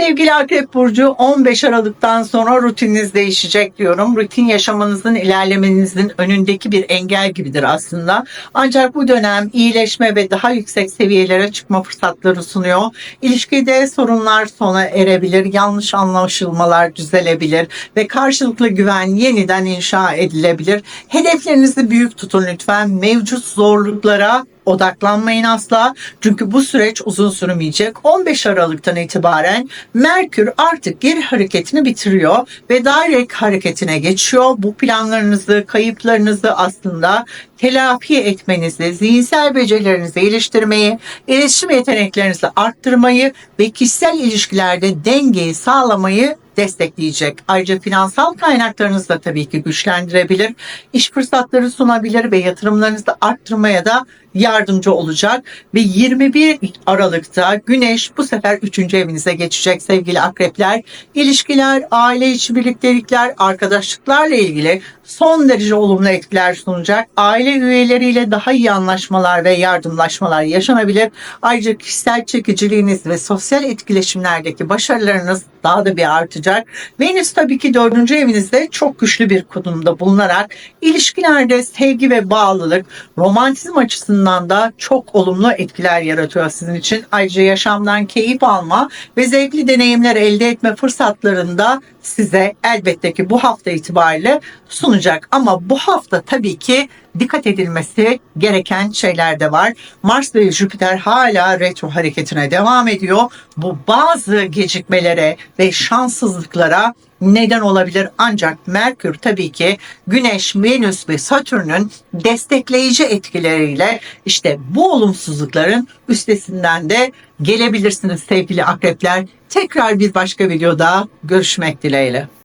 Sevgili Akrep Burcu 15 Aralık'tan sonra rutininiz değişecek diyorum. Rutin yaşamanızın ilerlemenizin önündeki bir engel gibidir aslında. Ancak bu dönem iyileşme ve daha yüksek seviyelere çıkma fırsatları sunuyor. İlişkide sorunlar sona erebilir, yanlış anlaşılmalar düzelebilir ve karşılıklı güven yeniden inşa edilebilir. Hedeflerinizi büyük tutun lütfen. Mevcut zorluklara odaklanmayın asla. Çünkü bu süreç uzun sürmeyecek. 15 Aralık'tan itibaren Merkür artık geri hareketini bitiriyor ve direct hareketine geçiyor. Bu planlarınızı, kayıplarınızı aslında telafi etmenizi, zihinsel becerilerinizi geliştirmeyi, iletişim yeteneklerinizi arttırmayı ve kişisel ilişkilerde dengeyi sağlamayı destekleyecek. Ayrıca finansal kaynaklarınızı da tabii ki güçlendirebilir. İş fırsatları sunabilir ve yatırımlarınızı da arttırmaya da yardımcı olacak. Ve 21 Aralık'ta Güneş bu sefer 3. evinize geçecek sevgili akrepler. İlişkiler, aile içi birliktelikler, arkadaşlıklarla ilgili son derece olumlu etkiler sunacak. Aile üyeleriyle daha iyi anlaşmalar ve yardımlaşmalar yaşanabilir. Ayrıca kişisel çekiciliğiniz ve sosyal etkileşimlerdeki başarılarınız daha da bir artacak. Venüs tabii ki dördüncü evinizde çok güçlü bir konumda bulunarak ilişkilerde sevgi ve bağlılık romantizm açısından da çok olumlu etkiler yaratıyor sizin için. Ayrıca yaşamdan keyif alma ve zevkli deneyimler elde etme fırsatlarında size elbette ki bu hafta itibariyle sunacak. Ama bu hafta tabii ki dikkat edilmesi gereken şeyler de var. Mars ve Jüpiter hala retro hareketine devam ediyor. Bu bazı gecikmelere ve şanssızlıklara neden olabilir. Ancak Merkür tabii ki Güneş, Venüs ve Satürn'ün destekleyici etkileriyle işte bu olumsuzlukların üstesinden de gelebilirsiniz sevgili akrepler. Tekrar bir başka videoda görüşmek dileğiyle.